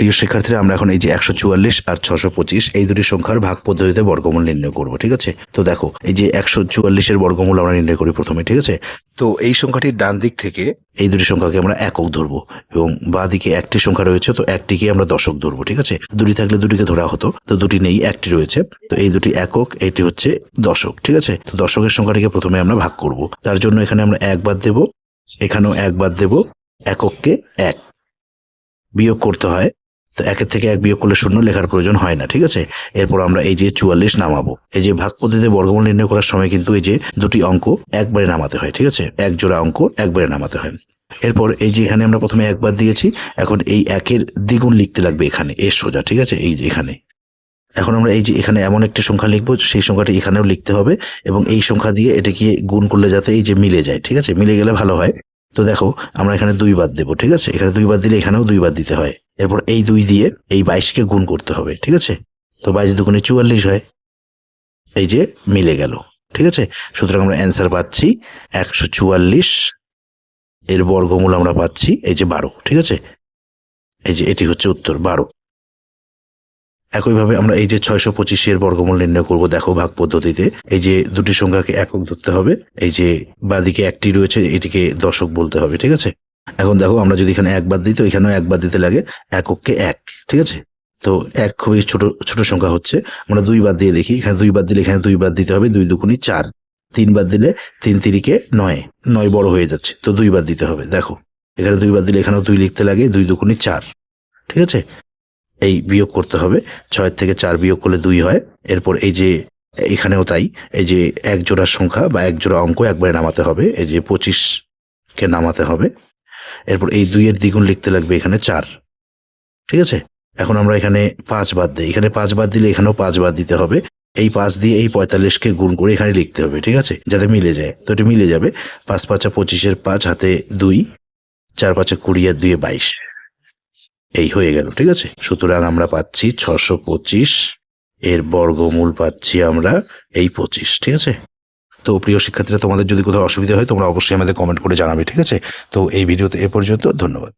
প্রিয় শিক্ষার্থীরা, আমরা এখন এই যে একশো চুয়াল্লিশ আর ছশো পঁচিশ, এই দুটি সংখ্যার ভাগ পদ্ধতিতে বর্গমূল নির্ণয় করব, ঠিক আছে? তো দেখো, এই যে একশো চুয়াল্লিশের বর্গমূল আমরা নির্ণয় করি প্রথমে, ঠিক আছে? তো এই সংখ্যাটির ডান দিক থেকে এই দুটি সংখ্যাকে আমরা একক ধরবো এবং বাঁ দিকে একটি সংখ্যা রয়েছে, তো একটিকে আমরা দশক ধরবো, ঠিক আছে? দুটি থাকলে দুটিকে ধরা হতো, তো দুটি নেই, একটি রয়েছে, তো এই দুটি একক, এটি হচ্ছে দশক, ঠিক আছে? তো দশকের সংখ্যাটিকে প্রথমে আমরা ভাগ করব, তার জন্য এখানে আমরা এক বাদ দেব, এখানেও এক বাদ দেব, একককে এক। বিয়োগ করতে হয় তো একের থেকে এক বিয়োগ করলে শূন্য লেখার প্রয়োজন হয় না, ঠিক আছে? এরপর আমরা এই যে চুয়াল্লিশ নামাবো। এই যে ভাগ পদ্ধতিতে বর্গমূল নির্ণয় করার সময় কিন্তু এই যে দুটি অঙ্ক একবারে নামাতে হয়, ঠিক আছে? এক জোড়া অঙ্ক একবারে নামাতে হয়। এরপর এই যে এখানে আমরা প্রথমে একবার দিয়েছি, এখন এই একের দ্বিগুণ লিখতে লাগবে এখানে, এর সোজা, ঠিক আছে? এই এখানে। এখন আমরা এই যে এখানে এমন একটি সংখ্যা লিখব, সেই সংখ্যাটি এখানেও লিখতে হবে এবং এই সংখ্যা দিয়ে এটাকে গুণ করলে যাতে এই যে মিলে যায়, ঠিক আছে? মিলে গেলে ভালো হয়। তো দেখো, আমরা এখানে দুই বাদ দেবো, ঠিক আছে? এখানে দুই বাদ দিলে এখানেও দুই বাদ দিতে হয়। এরপর এই দুই দিয়ে এই বাইশকে গুণ করতে হবে, ঠিক আছে? তো বাইশ দুগুণে চুয়াল্লিশ হয়। এই যে মিলে গেল, ঠিক আছে? সুতরাং আমরা অ্যান্সার পাচ্ছি একশো চুয়াল্লিশ। এর বর্গমূল আমরা পাচ্ছি এই যে বারো, ঠিক আছে? এই যে এটি হচ্ছে উত্তর, বারো। একইভাবে আমরা এই যে ছয়শো পঁচিশের বর্গমূল নির্ণয় করব, দেখো ভাগ পদ্ধতিতে। এই যে দুটি সংখ্যাকে একক ধরতে হবে, এই যে বাদিকে একটি রয়েছে, এটিকে দশক বলতে হবে, ঠিক আছে? এখন দেখো, আমরা যদি এখানে একবার দিই, তো এখানেও একবার দিতে লাগে একককে এক, ঠিক আছে? তো এক খুবই ছোট ছোট সংখ্যা হচ্ছে। আমরা দুই বার দিয়ে দেখি, এখানে দুই বার দিলে এখানে দুই বার দিতে হবে, দুই দুকুনি চার। তিন বার দিলে তিন তিরিকে নয় নয় বড় হয়ে যাচ্ছে, তো দুই বার দিতে হবে, দেখো। এখানে দুই বার দিলে এখানেও দুই লিখতে লাগে, দুই দুকুনি চার, ঠিক আছে? এই বিয়োগ করতে হবে। ছয় থেকে চার বিয়োগ করলে দুই হয়। এরপর এই যে, এখানেও তাই, এই যে এক জোড়া সংখ্যা বা এক জোড়া অঙ্ক একবারে নামাতে হবে, এই যে পঁচিশকে নামাতে হবে। এরপর এই দুইয়ের দ্বিগুণ লিখতে লাগবে এখানে চার। ঠিক আছে? এখন আমরা এখানে পাঁচ বাদ দিই। এখানে পাঁচ বাদ দিলে এখানেও পাঁচ বাদ দিতে হবে। এই পাঁচ দিয়ে এই পঁয়তাল্লিশকে গুণ করে এখানে লিখতে হবে, ঠিক আছে? যাতে মিলে যায়। তো এটা মিলে যাবে। পাঁচ পাঁচা পঁচিশের পাঁচ, হাতে দুই, চার পাঁচে কুড়ি আর দুইয়ে বাইশ। এই হয়ে গেল, ঠিক আছে? সুতরাং আমরা পাচ্ছি ছশো পঁচিশ, এর বর্গমূল পাচ্ছি আমরা এই পঁচিশ, ঠিক আছে? তো প্রিয় শিক্ষার্থীরা, তোমাদের যদি কোথাও অসুবিধা হয়, তোমরা অবশ্যই আমাদের কমেন্ট করে জানাবে, ঠিক আছে? তো এই ভিডিওতে এ পর্যন্ত, ধন্যবাদ।